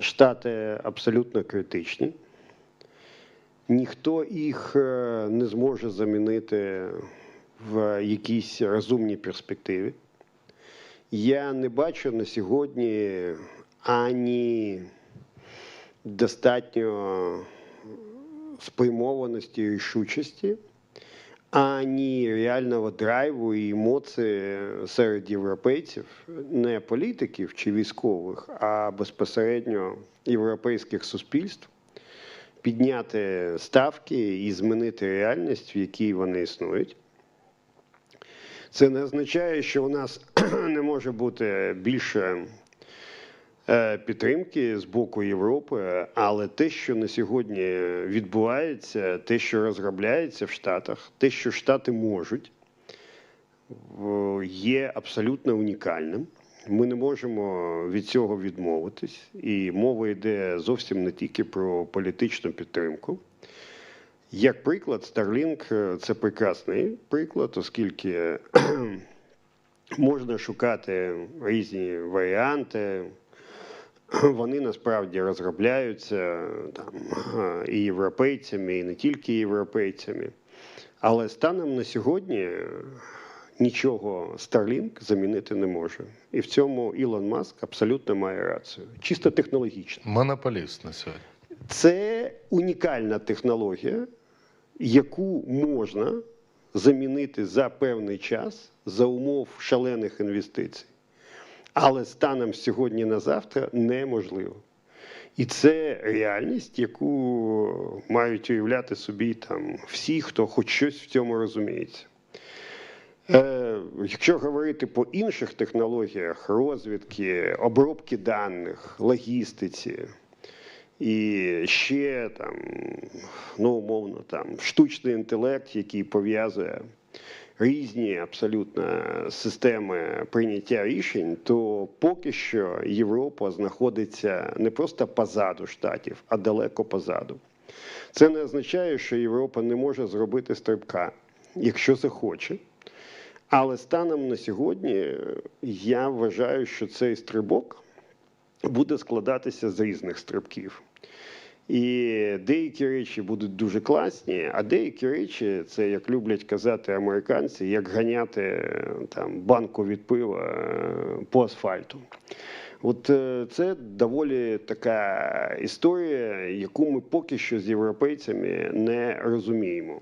Штати абсолютно критичні. Ніхто їх е, не зможе замінити в якійсь розумній перспективі. Я не бачу на сьогодні ані достатньо спрямованості і рішучості, ані реального драйву і емоцій серед європейців, не політиків чи військових, а безпосередньо європейських суспільств, підняти ставки і змінити реальність, в якій вони існують. Це не означає, що у нас не може бути більше підтримки з боку Європи, але те, що на сьогодні відбувається, те, що розробляється в Штатах, те, що Штати можуть, є абсолютно унікальним. Ми не можемо від цього відмовитись, і мова йде зовсім не тільки про політичну підтримку. Як приклад, Starlink е, – це прекрасний приклад, оскільки можна шукати різні варіанти. Вони насправді розробляються там, і європейцями, і не тільки європейцями. Але станом на сьогодні е, нічого Starlink замінити не може. І в цьому Ілон Маск абсолютно має рацію. Чисто технологічно. Монополіст на сьогодні. Це унікальна технологія, яку можна замінити за певний час за умов шалених інвестицій. Але станом сьогодні на завтра неможливо. І це реальність, яку мають уявляти собі там всі, хто хоч щось в цьому розуміється. Е, якщо говорити по інших технологіях розвідки, обробки даних, логістиці, і ще там, ну умовно, там штучний інтелект, який пов'язує різні абсолютно системи прийняття рішень, то поки що Європа знаходиться не просто позаду штатів, а далеко позаду. Це не означає, що Європа не може зробити стрибка, якщо захоче. Але станом на сьогодні я вважаю, що цей стрибок буде складатися з різних стрибків. І деякі речі будуть дуже класні, а деякі речі, це як люблять казати американці, як ганяти е, там банку від пива е, по асфальту. От е, це доволі така історія, яку ми поки що з європейцями не розуміємо.